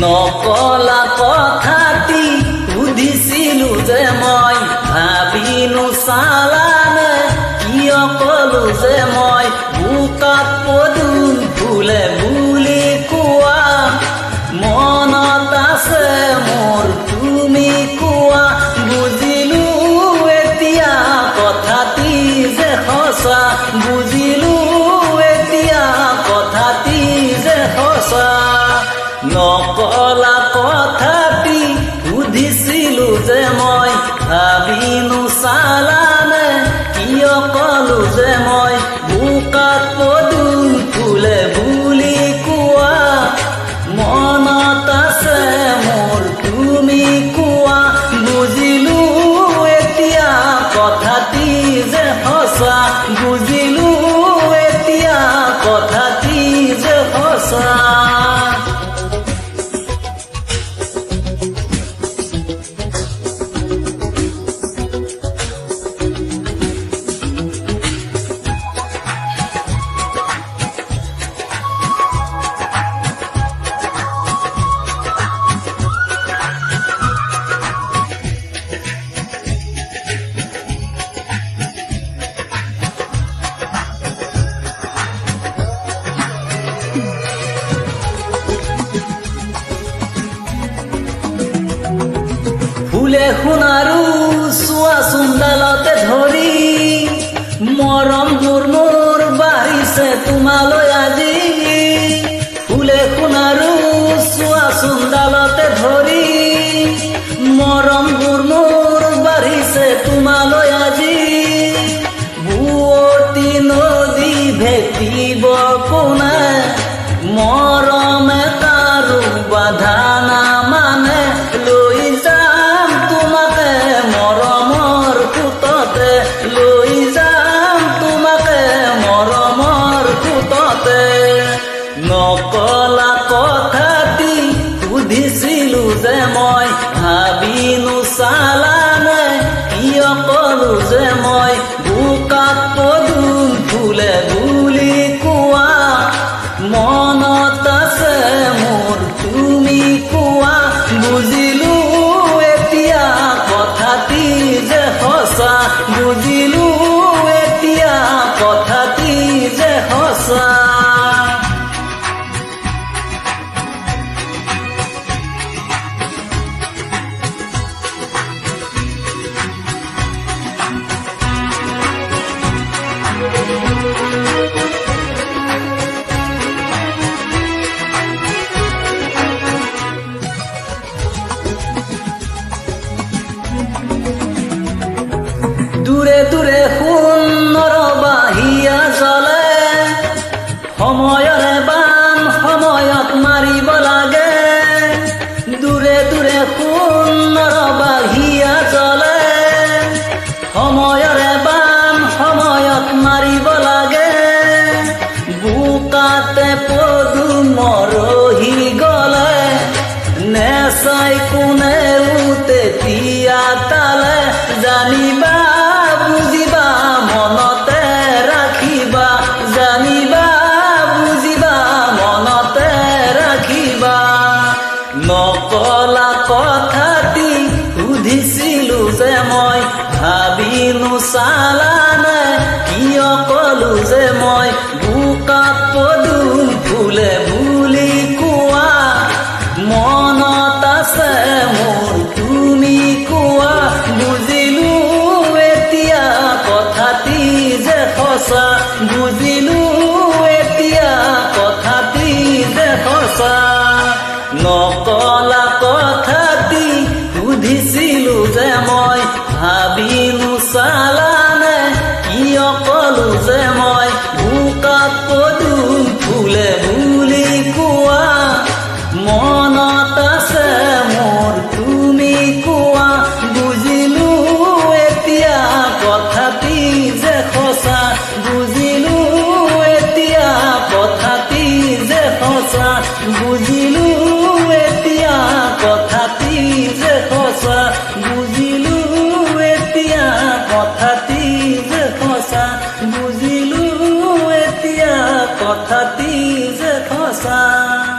নকলা কথাটি সালামে কিয় কলু যে মই ফুলে সোণাৰু চোৱা চোন্দালতে ধৰি মৰম মোৰ মোৰ বাঢ়িছে তোমালৈ। চাই কোনে উতে তালে জানিবা মনতে ৰাখিবা জানিবা বুজিবা মনতে ৰাখিবা নকলা কথাটি সুধিছিলো যে মই ভাবিনো চালা no cola 你这菩萨